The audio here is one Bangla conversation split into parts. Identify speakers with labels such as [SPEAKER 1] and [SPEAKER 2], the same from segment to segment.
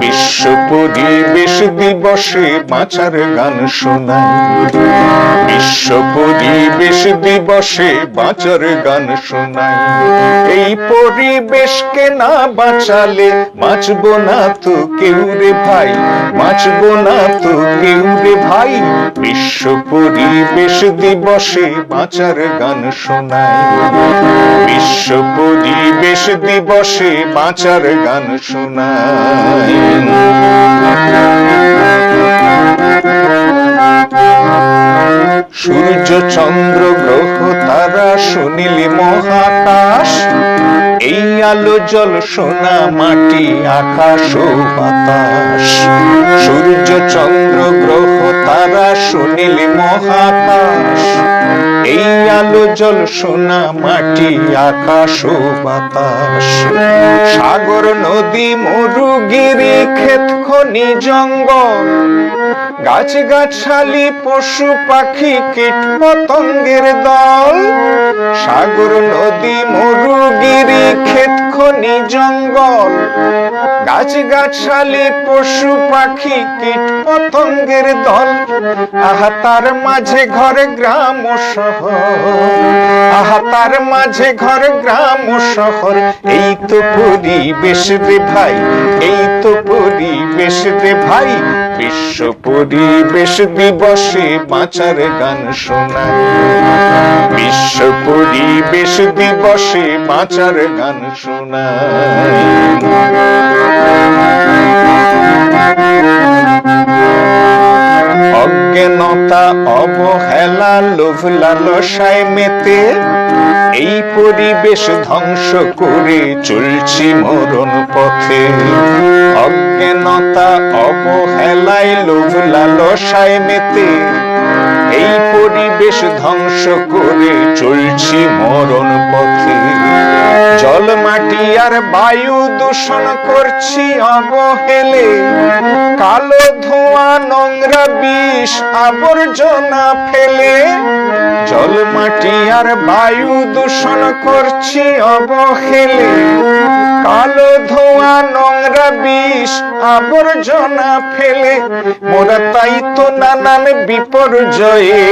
[SPEAKER 1] বিশ্ব পরিবেশ দিবসে বাঁচার গান শোনাই। বিশ্ব পরিবেশ দিবসে বাঁচার গান শোনাই। এই পরিবেশকে না বাঁচালে বাঁচবো না তো কেউ রে ভাই, বাঁচবো না তো কেউ রে ভাই। বিশ্ব পরিবেশ দিবসে বাঁচার গান শোনাই। বিশ্ব পরিবেশ দিবসে বাঁচার গান শোনাই। সূর্য চন্দ্র গ্রহ তারা শুনিলি মহাকাশ। আলো জল সোনা মাটি, আকাশ ও বাতাস। সূর্য, চন্দ্র, গ্রহ, তারা সুনীল মহাকাশ। এই আলো জল সোনা মাটি, আকাশ ও বাতাস। সাগর, নদী, মরুগিরি, ক্ষেত খনি জঙ্গল। গাছ গাছালি পশু পাখি কীট পতঙ্গের দল। সাগর নদী মরুগিরি ক্ষেত খনি জঙ্গল। গাছ গাছালি পশু পাখি কীট পতঙ্গের দল। আহা, তার মাঝে ঘরে, গ্রাম শহর। আহা, তার মাঝে ঘর, গ্রাম শহর। এই তো পরিবেশ রে ভাই, এই তো পরিবেশ রে ভাই। বিশ্ব পরিবেশ দিবসে বাঁচার গান শোনায় বিশ্ব পরিবেশ দিবসে বাঁচার গান শোনাই অজ্ঞানতা, অবহেলা লোভ লালসায় মেতে এই পরিবেশ ধ্বংস করে চলছি মরণ পথে। অজ্ঞানতা, অবহেলায় লোভ লালসায় মেতে এই পরিবেশ ধ্বংস করে চলছি মরণ পথে। জল মাটি আর বায়ু দূষণ করছি অবহেলে। কালো ধোঁয়া, নোংরা বিষ, আবর্জনা ফেলে। জল মাটি আর বায়ু দূষণ করছি অবহেলে। কালো ধোঁয়া, নোংরা বিষ, আবর্জনা ফেলে। মোরা তাই তো নানান বিপর্যয়ে।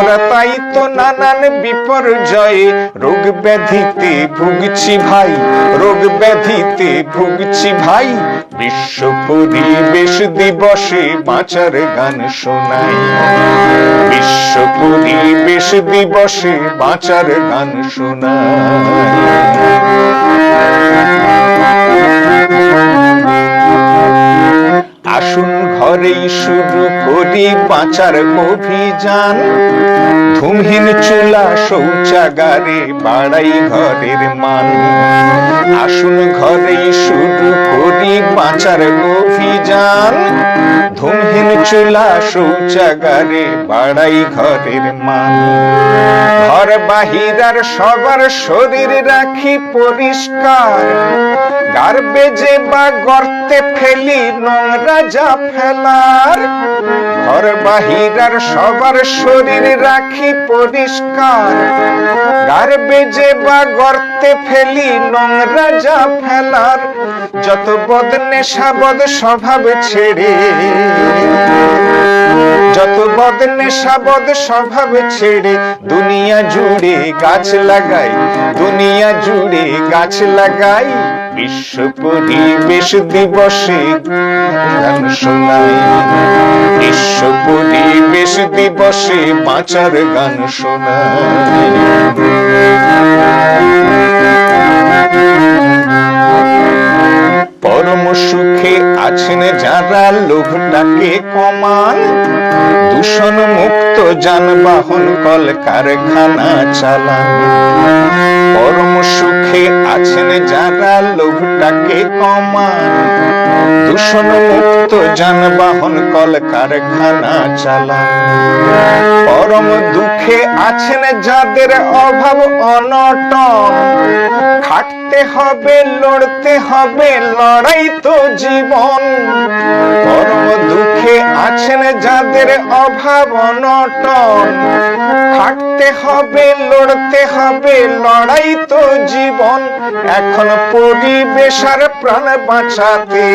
[SPEAKER 1] মোরা তাই তো নানান বিপর্যয়ে। রোগ ব্যাধিতে ভুগছি ভাই, রোগ ব্যাধিতে ভুগছি ভাই। বিশ্ব পরিবেশ দিবসে বাঁচার গান শোনাই। বিশ্ব পরিবেশ দিবসে বাঁচার গান শোনাই। ঘরেই শুরু করি বাঁচার অভিযান। ধুমহীন চুলা শৌচাগারে বাড়াই ঘরের মান। আসুন ঘরেই শুরু করি বাঁচার অভিযান। ধুমহীন চুলা শৌচাগারে বাড়াই ঘরের মান ঘর বাহিরার সবার শরীর রাখি পরিষ্কার। গার্বেজে বা গর্তে ফেলি নোংরা যা ফেলার। ঘর বাহিরার সবার শরীর রাখি পরিষ্কার। গার্বেজে বা গর্তে ফেলি নোংরা যা ফেলার। যত বদ নেশা বদ স্বভাব ছেড়ে যত বদ নেশা, বদ স্বভাব ছেড়ে দুনিয়া জুড়ে গাছ লাগাই, দুনিয়া জুড়ে গাছ লাগাই। বিশ্ব পরিবেশ দিবসে গান শোনাই। বিশ্ব পরিবেশ দিবসে বাঁচার গান শোনাই। আছেন যারা লোভটাকে কমান দূষণ মুক্ত যানবাহন কল কারখানা চালান পরম সুখে আছেন যারা লোভটাকে কমান দূষণ মুক্ত যানবাহন কল কারখানা চালান পরম দুঃখে আছেন যাদের অভাব অনটন। খাটতে হবে, লড়তে হবে, লড়াই তো জীবন। পরম দুঃখে আছেন যাদের পরিবেশের অভাব অনটন। থাকতে হবে, লড়তে হবে, লড়াই তো জীবন। এখন পরিবেশ আর প্রাণ বাঁচাতে।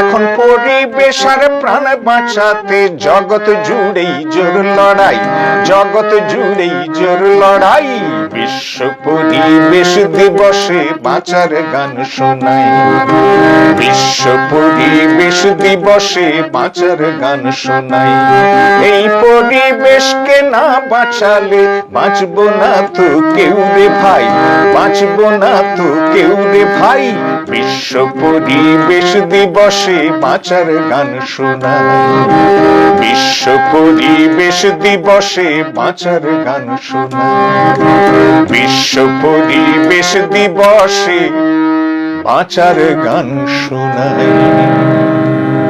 [SPEAKER 1] এখন পরিবেশ আর প্রাণ বাঁচাতে জগৎ জুড়েই জোর লড়াই, জগৎ জুড়েই জোর লড়াই। বিশ্ব পরিবেশ দিবসে বাঁচার গান শোনাই। বিশ্ব পরিবেশ দিবসে বাঁচার গান শোনাই। এই পরিবেশকে না বাঁচালে বাঁচবো না তো কেউ রে ভাই। বাঁচবো না তো কেউ রে ভাই। বিশ্ব পরিবেশ দিবসে বাঁচার গান শোনাই। বিশ্ব পরিবেশ দিবসে বাঁচার গান শোনাই। বিশ্ব পরিবেশ দিবসে বাঁচার গান শোনাই।